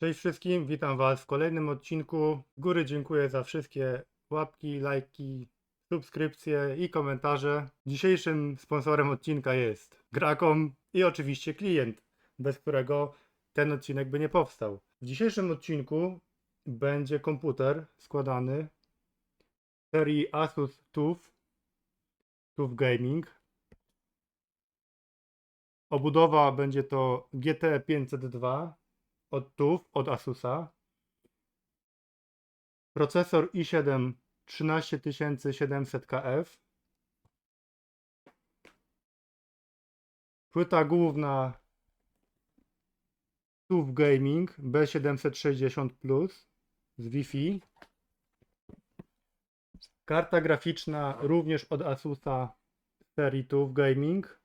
Cześć wszystkim, witam Was w kolejnym odcinku. Z góry dziękuję za wszystkie łapki, lajki, subskrypcje i komentarze. Dzisiejszym sponsorem odcinka jest Gracom i oczywiście klient, bez którego ten odcinek by nie powstał. W dzisiejszym odcinku będzie komputer składany serii Asus TUF, TUF Gaming. Obudowa będzie to GT 502 od TUF, od Asusa. Procesor i7 13700KF. Płyta główna TUF Gaming B760 Plus z Wi-Fi. Karta graficzna również od Asusa serii TUF Gaming,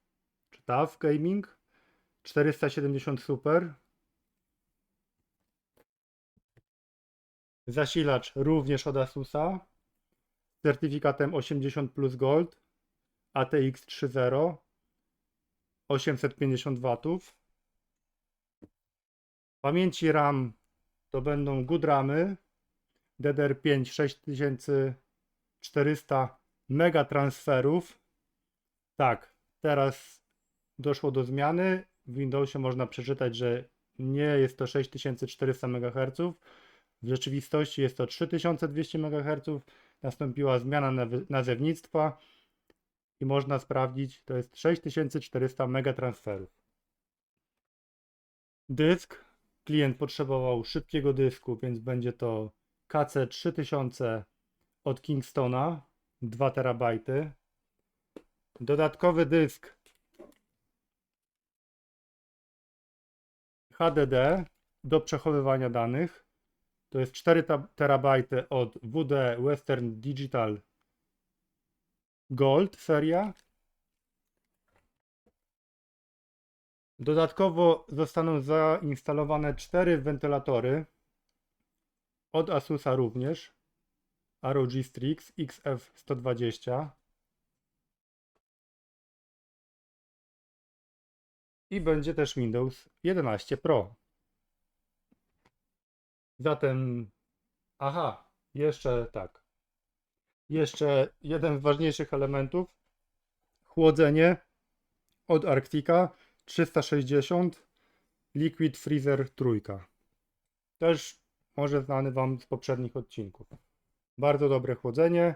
czy TUF Gaming 470 Super. Zasilacz również od Asusa z certyfikatem 80 plus Gold ATX 3.0 850 W. Pamięci RAM to będą good ramy DDR5 6400 mega transferów. Tak, teraz doszło do zmiany. W Windowsie można przeczytać, że nie jest to 6400 MHz. W rzeczywistości jest to 3200 MHz. Nastąpiła zmiana nazewnictwa i można sprawdzić, to jest 6400 megatransferów. Dysk. Klient potrzebował szybkiego dysku, więc będzie to KC3000 od Kingstona 2 terabajty. Dodatkowy dysk HDD do przechowywania danych. To jest 4 ta- terabajty od WD Western Digital Gold seria. Dodatkowo zostaną zainstalowane 4 wentylatory od Asusa również. ROG Strix XF120. I będzie też Windows 11 Pro. Zatem, aha, jeszcze tak. Jeszcze jeden z ważniejszych elementów. Chłodzenie od Arctica 360 Liquid Freezer trójka. Też może znany Wam z poprzednich odcinków. Bardzo dobre chłodzenie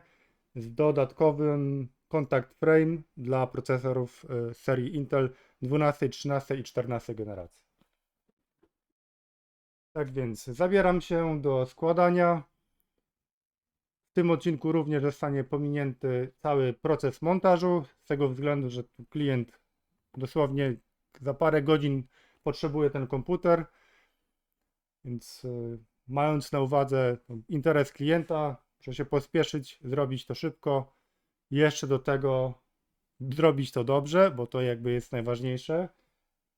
z dodatkowym contact frame dla procesorów y, serii Intel 12, 13 i 14 generacji. Tak więc zabieram się do składania. W tym odcinku również zostanie pominięty cały proces montażu, z tego względu, że klient dosłownie za parę godzin potrzebuje ten komputer. Więc y, mając na uwadze interes klienta, muszę się pospieszyć, zrobić to szybko. Jeszcze do tego zrobić to dobrze, bo to jakby jest najważniejsze.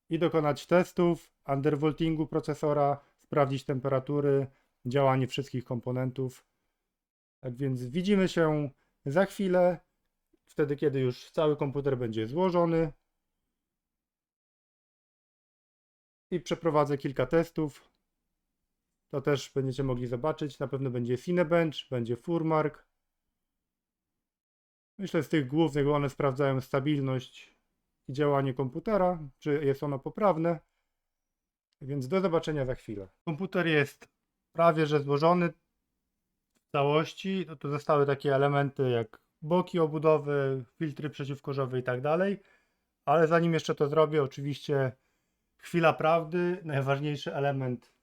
I dokonać testów, undervoltingu procesora, sprawdzić temperatury, działanie wszystkich komponentów. Tak więc widzimy się za chwilę, wtedy kiedy już cały komputer będzie złożony. I przeprowadzę kilka testów. To też będziecie mogli zobaczyć. Na pewno będzie Cinebench, będzie Furmark. Myślę z tych głównych, one sprawdzają stabilność i działanie komputera, czy jest ono poprawne. Więc do zobaczenia za chwilę. Komputer jest prawie że złożony w całości. No tu zostały takie elementy jak boki obudowy, filtry przeciwkorzowe i tak dalej. Ale zanim jeszcze to zrobię, oczywiście chwila prawdy, najważniejszy element,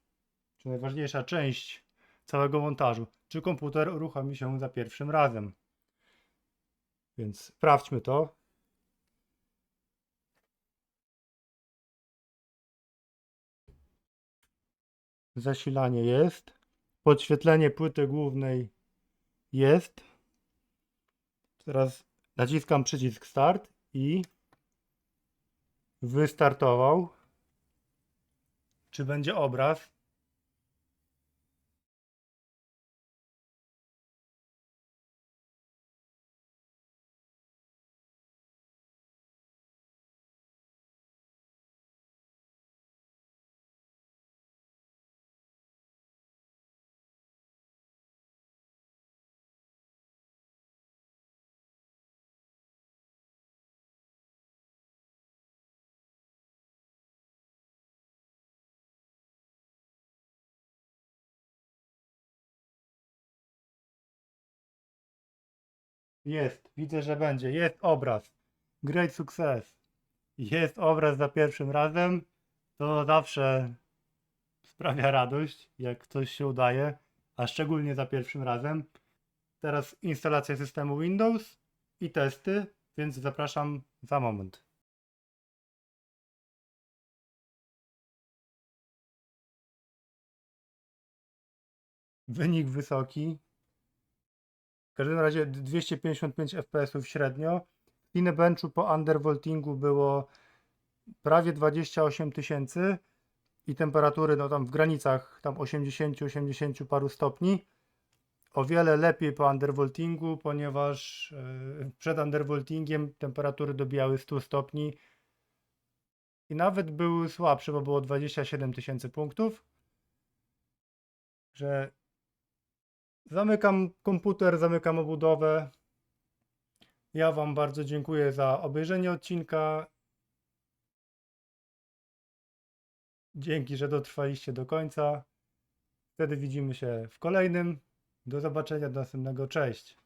czy najważniejsza część całego montażu. Czy komputer uruchomi się za pierwszym razem? Więc sprawdźmy to. Zasilanie jest. Podświetlenie płyty głównej jest. Teraz naciskam przycisk start i wystartował. Czy będzie obraz? Jest, widzę, że będzie. Jest obraz. Great success. Jest obraz za pierwszym razem. To zawsze sprawia radość, jak coś się udaje, a szczególnie za pierwszym razem. Teraz instalacja systemu Windows i testy, więc zapraszam za moment. Wynik wysoki. W każdym razie 255 fps średnio. W Cinebenchu po undervoltingu było prawie 28 tysięcy i temperatury no tam w granicach tam 80-80 paru stopni. O wiele lepiej po undervoltingu, ponieważ yy, przed undervoltingiem temperatury dobijały 100 stopni i nawet były słabsze, bo było 27 tysięcy punktów. Że zamykam komputer, zamykam obudowę. Ja Wam bardzo dziękuję za obejrzenie odcinka. Dzięki, że dotrwaliście do końca. Wtedy widzimy się w kolejnym. Do zobaczenia, do następnego. Cześć.